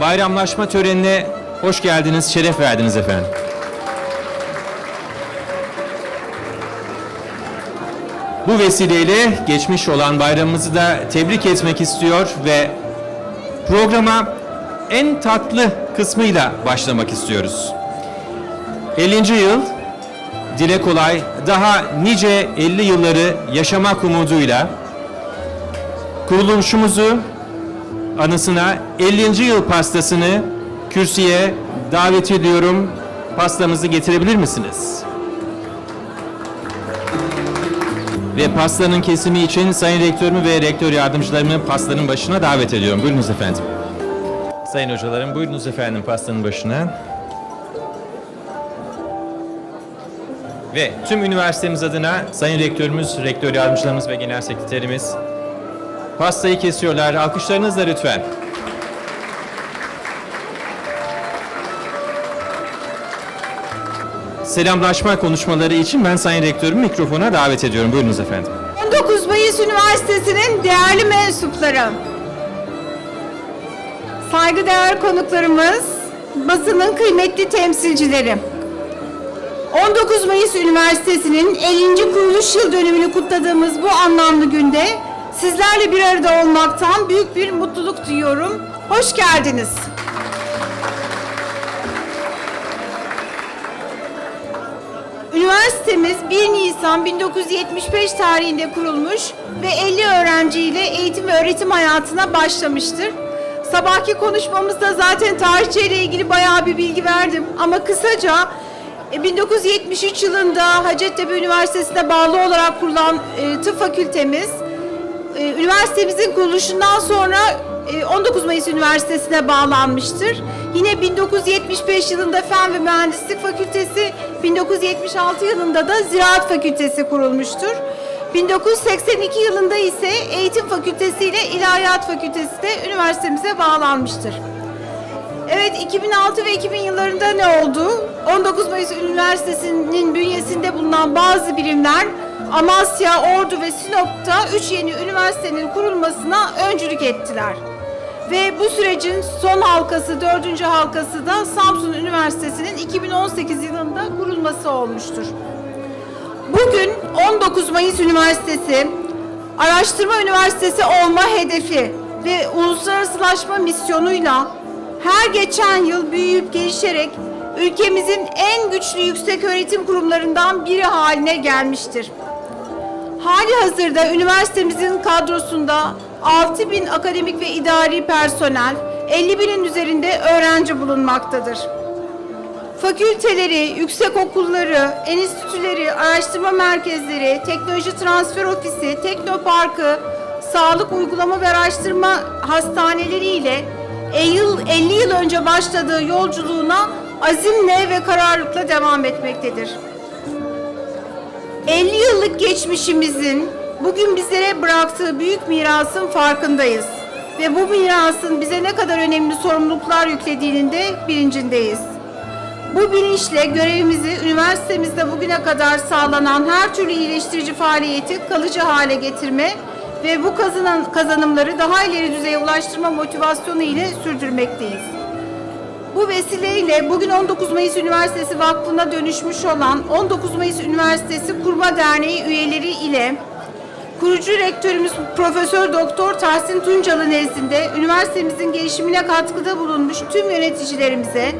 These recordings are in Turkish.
bayramlaşma törenine hoş geldiniz, şeref verdiniz efendim. Bu vesileyle geçmiş olan bayramımızı da tebrik etmek istiyor ve programa en tatlı kısmıyla başlamak istiyoruz. 50. yıl dile kolay daha nice 50 yılları yaşamak umuduyla kuruluşumuzu anısına 50. yıl pastasını kürsüye davet ediyorum. Pastamızı getirebilir misiniz? Ve pastanın kesimi için Sayın Rektörümü ve Rektör Yardımcılarımı pastanın başına davet ediyorum. Buyurunuz efendim. Sayın hocalarım buyurunuz efendim pastanın başına. Ve tüm üniversitemiz adına Sayın Rektörümüz, Rektör Yardımcılarımız ve Genel Sekreterimiz pastayı kesiyorlar. Alkışlarınızla lütfen. Selamlaşma konuşmaları için ben Sayın Rektörümü mikrofona davet ediyorum. Buyurunuz efendim. 19 Mayıs Üniversitesi'nin değerli mensupları, saygıdeğer konuklarımız, basının kıymetli temsilcileri. 19 Mayıs Üniversitesi'nin 50. kuruluş yıl dönümünü kutladığımız bu anlamlı günde sizlerle bir arada olmaktan büyük bir mutluluk duyuyorum. Hoş geldiniz. Üniversitemiz 1 Nisan 1975 tarihinde kurulmuş ve 50 öğrenciyle eğitim ve öğretim hayatına başlamıştır. Sabahki konuşmamızda zaten tarihçiyle ilgili bayağı bir bilgi verdim ama kısaca e, 1973 yılında Hacettepe Üniversitesi'ne bağlı olarak kurulan e, tıp fakültemiz e, üniversitemizin kuruluşundan sonra e, 19 Mayıs Üniversitesi'ne bağlanmıştır. Yine 1975 yılında Fen ve Mühendislik Fakültesi, 1976 yılında da Ziraat Fakültesi kurulmuştur. 1982 yılında ise Eğitim Fakültesi ile İlahiyat Fakültesi de üniversitemize bağlanmıştır. Evet 2006 ve 2000 yıllarında ne oldu? 19 Mayıs Üniversitesi'nin bünyesinde bulunan bazı birimler Amasya, Ordu ve Sinop'ta 3 yeni üniversitenin kurulmasına öncülük ettiler. Ve bu sürecin son halkası, dördüncü halkası da Samsun Üniversitesi'nin 2018 yılında kurulması olmuştur. Bugün 19 Mayıs Üniversitesi araştırma üniversitesi olma hedefi ve uluslararasılaşma misyonuyla her geçen yıl büyüyüp gelişerek ülkemizin en güçlü yüksek öğretim kurumlarından biri haline gelmiştir. Hali hazırda üniversitemizin kadrosunda 6 bin akademik ve idari personel, 50 binin üzerinde öğrenci bulunmaktadır fakülteleri, yüksek okulları, enstitüleri, araştırma merkezleri, teknoloji transfer ofisi, teknoparkı, sağlık uygulama ve araştırma hastaneleriyle 50 yıl, 50 yıl önce başladığı yolculuğuna azimle ve kararlılıkla devam etmektedir. 50 yıllık geçmişimizin bugün bizlere bıraktığı büyük mirasın farkındayız. Ve bu mirasın bize ne kadar önemli sorumluluklar yüklediğinin de bilincindeyiz. Bu bilinçle görevimizi üniversitemizde bugüne kadar sağlanan her türlü iyileştirici faaliyeti kalıcı hale getirme ve bu kazanan, kazanımları daha ileri düzeye ulaştırma motivasyonu ile sürdürmekteyiz. Bu vesileyle bugün 19 Mayıs Üniversitesi Vakfı'na dönüşmüş olan 19 Mayıs Üniversitesi Kurma Derneği üyeleri ile kurucu rektörümüz Profesör Doktor Tahsin Tuncalı nezdinde üniversitemizin gelişimine katkıda bulunmuş tüm yöneticilerimize,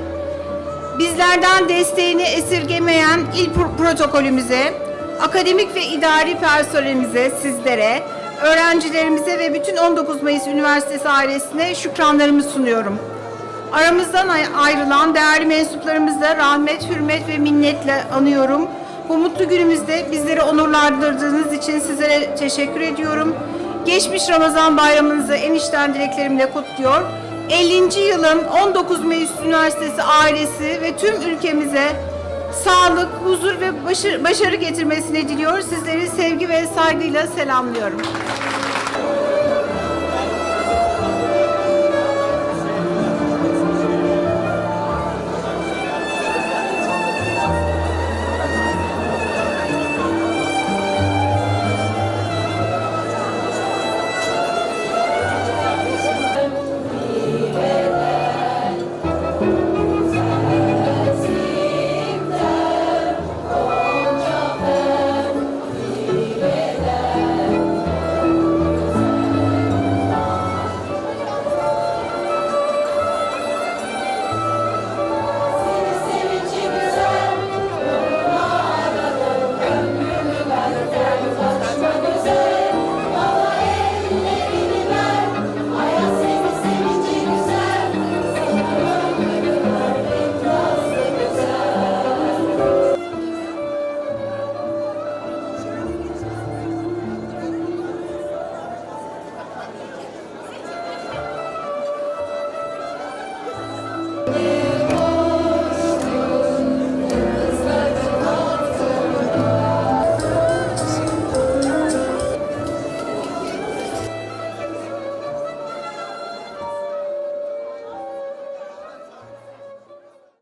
bizlerden desteğini esirgemeyen il pro- protokolümüze, akademik ve idari personelimize, sizlere, öğrencilerimize ve bütün 19 Mayıs Üniversitesi ailesine şükranlarımı sunuyorum. Aramızdan ay- ayrılan değerli mensuplarımızla rahmet, hürmet ve minnetle anıyorum. Bu mutlu günümüzde bizleri onurlandırdığınız için sizlere teşekkür ediyorum. Geçmiş Ramazan bayramınızı en içten dileklerimle kutluyor. 50. yılın 19 Mayıs Üniversitesi ailesi ve tüm ülkemize sağlık, huzur ve başarı getirmesini diliyor. Sizleri sevgi ve saygıyla selamlıyorum.